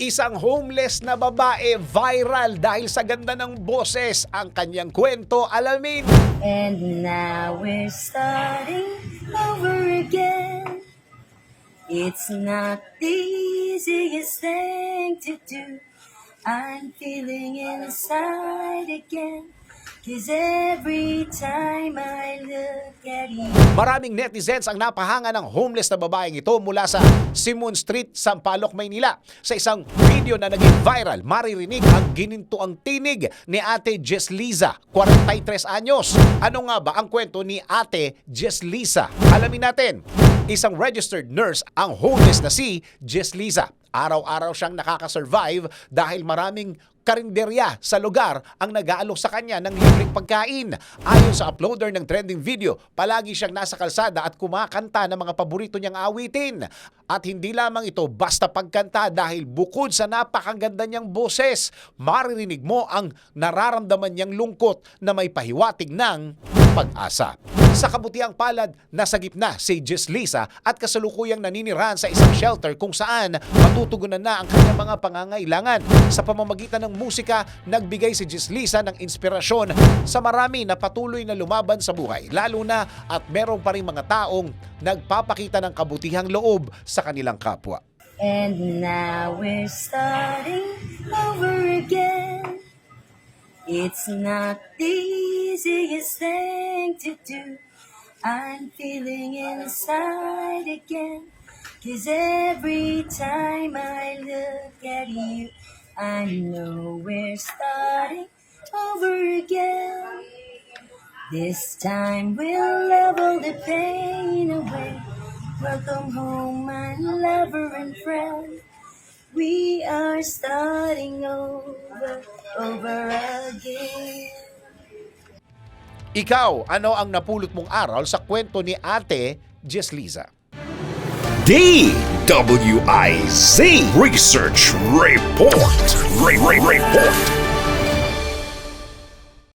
Isang homeless na babae viral dahil sa ganda ng boses. Ang kanyang kwento, alamin. And now we're starting over again. It's not the easiest thing to do. I'm feeling inside again. Cause every time I look at you. Maraming netizens ang napahanga ng homeless na babaeng ito mula sa Simon Street, Sampaloc, Maynila. Sa isang video na naging viral, maririnig ang ginintuang tinig ni Ate Jess Liza, 43 anyos. Ano nga ba ang kwento ni Ate Jess Liza? Alamin natin. Isang registered nurse ang homeless na si Jess Liza. Araw-araw siyang nakakasurvive dahil maraming karinderya sa lugar ang nag-aalok sa kanya ng libreng pagkain. Ayon sa uploader ng trending video, palagi siyang nasa kalsada at kumakanta ng mga paborito niyang awitin. At hindi lamang ito basta pagkanta dahil bukod sa napakaganda niyang boses, maririnig mo ang nararamdaman niyang lungkot na may pahiwatig ng pag-asa. Sa kabutiang palad, nasa gitna si Jess Lisa at kasalukuyang naninirahan sa isang shelter kung saan matutugunan na ang kanyang mga pangangailangan. Sa pamamagitan ng musika, nagbigay si Jess Lisa ng inspirasyon sa marami na patuloy na lumaban sa buhay. Lalo na at meron pa rin mga taong nagpapakita ng kabutihang loob sa kanilang kapwa. And now we're starting over again. It's not the easiest thing to do. I'm feeling inside again. Cause every time I look at you, I know we're starting over again. This time we'll level the pain away. Welcome home, my lover and friend. We are starting over, over again. Ikaw, ano ang napulot mong aral sa kwento ni Ate Jess Liza? DWIZ Research Report. Re- Re- Report.